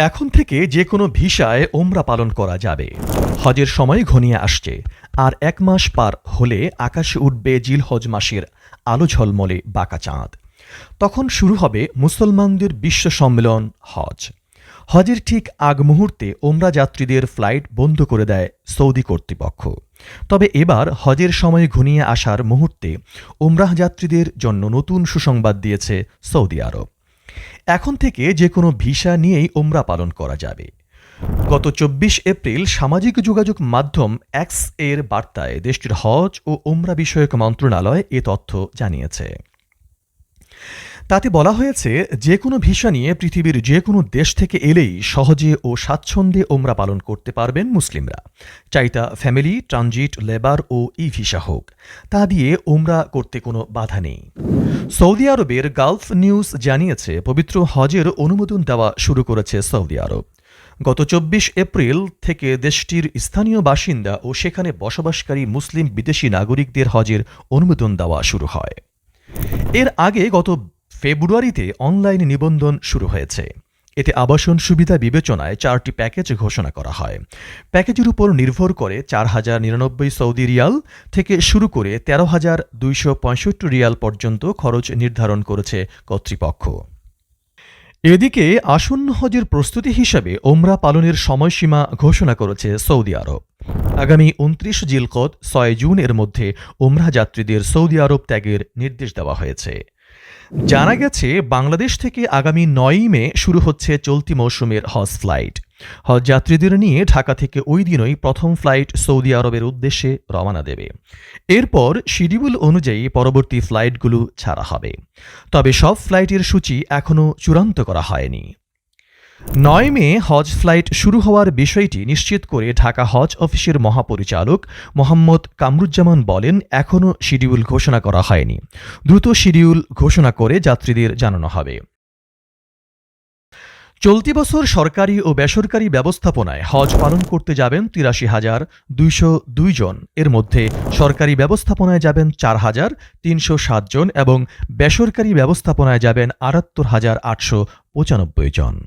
এখন থেকে যে কোনো ভিসায় ওমরা পালন করা যাবে। হজের সময় ঘনিয়ে আসছে। আর এক মাস পার হলে আকাশে উঠবে জিলহজ মাসের আলো ঝলমলে বাঁকা চাঁদ। তখন শুরু হবে মুসলমানদের বিশ্ব সম্মেলন, হজ। হজের ঠিক আগ মুহূর্তে ওমরা যাত্রীদের ফ্লাইট বন্ধ করে দেয় সৌদি কর্তৃপক্ষ। তবে এবার হজের সময় ঘনিয়ে আসার মুহূর্তে ওমরাহ যাত্রীদের জন্য নতুন সুসংবাদ দিয়েছে সৌদি আরব। এখন থেকে যে কোনো ভিসা নিয়েই ওমরা পালন করা যাবে। গত চব্বিশ এপ্রিল সামাজিক যোগাযোগ মাধ্যম এক্সের বার্তায় দেশটির হজ ও ওমরা বিষয়ক মন্ত্রণালয় এ তথ্য জানিয়েছে। তাতে বলা হয়েছে, যে কোনো ভিসা নিয়ে পৃথিবীর যে কোনো দেশ থেকে এলেই সহজে ও স্বাচ্ছন্দ্যে ওমরা পালন করতে পারবেন মুসলিমরা। চাইতা ফ্যামিলি, ট্রানজিট, লেবার ও ই ভিসা হোক। তা দিয়ে ওমরা করতে কোনো বাধা নেই। সৌদি আরবের গালফ নিউজ জানিয়েছে, পবিত্র হজের অনুমোদন দেওয়া শুরু করেছে সৌদি আরব। গত চব্বিশ এপ্রিল থেকে দেশটির স্থানীয় বাসিন্দা ও সেখানে বসবাসকারী মুসলিম বিদেশি নাগরিকদের হজের অনুমোদন দেওয়া শুরু হয়। এর আগে গত ফেব্রুয়ারিতে অনলাইন নিবন্ধন শুরু হয়েছে। এতে আবাসন সুবিধা বিবেচনায় চারটি প্যাকেজ ঘোষণা করা হয়। প্যাকেজের উপর নির্ভর করে চার হাজার নিরানব্বই সৌদি রিয়াল থেকে শুরু করে তেরো হাজার দুইশো পঁয়ষট্টি রিয়াল পর্যন্ত খরচ নির্ধারণ করেছে কর্তৃপক্ষ। এদিকে আসন্ন হজের প্রস্তুতি হিসাবে ওমরা পালনের সময়সীমা ঘোষণা করেছে সৌদি আরব। আগামী উনত্রিশ জিলকদ ছয় জুন এর মধ্যে ওমরা যাত্রীদের সৌদি আরব ত্যাগের নির্দেশ দেওয়া হয়েছে। জানা গেছে, বাংলাদেশ থেকে আগামী নয়ই মে শুরু হচ্ছে চলতি মৌসুমের হজ ফ্লাইট। হজ যাত্রীদের নিয়ে ঢাকা থেকে ওই দিনই প্রথম ফ্লাইট সৌদি আরবের উদ্দেশ্যে রওনা দেবে। এরপর শিডিউল অনুযায়ী পরবর্তী ফ্লাইটগুলো ছাড়া হবে। তবে সব ফ্লাইটের সূচি এখনও চূড়ান্ত করা হয়নি। নয় মে হজ ফ্লাইট শুরু হওয়ার বিষয়টি নিশ্চিত করে ঢাকা হজ অফিসের মহাপরিচালক মোহাম্মদ কামরুজ্জামান বলেন, এখনও শিডিউল ঘোষণা করা হয়নি। দ্রুত শিডিউল ঘোষণা করে যাত্রীদের জানানো হবে। চলতি বছর সরকারি ও বেসরকারি ব্যবস্থাপনায় হজ পালন করতে যাবেন তিরাশি হাজার দুইশো দুই জন। এর মধ্যে সরকারি ব্যবস্থাপনায় যাবেন চার হাজার তিনশো সাত জন এবং বেসরকারি ব্যবস্থাপনায় যাবেন আটাত্তর হাজার আটশো পঁচানব্বই জন।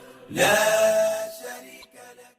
love.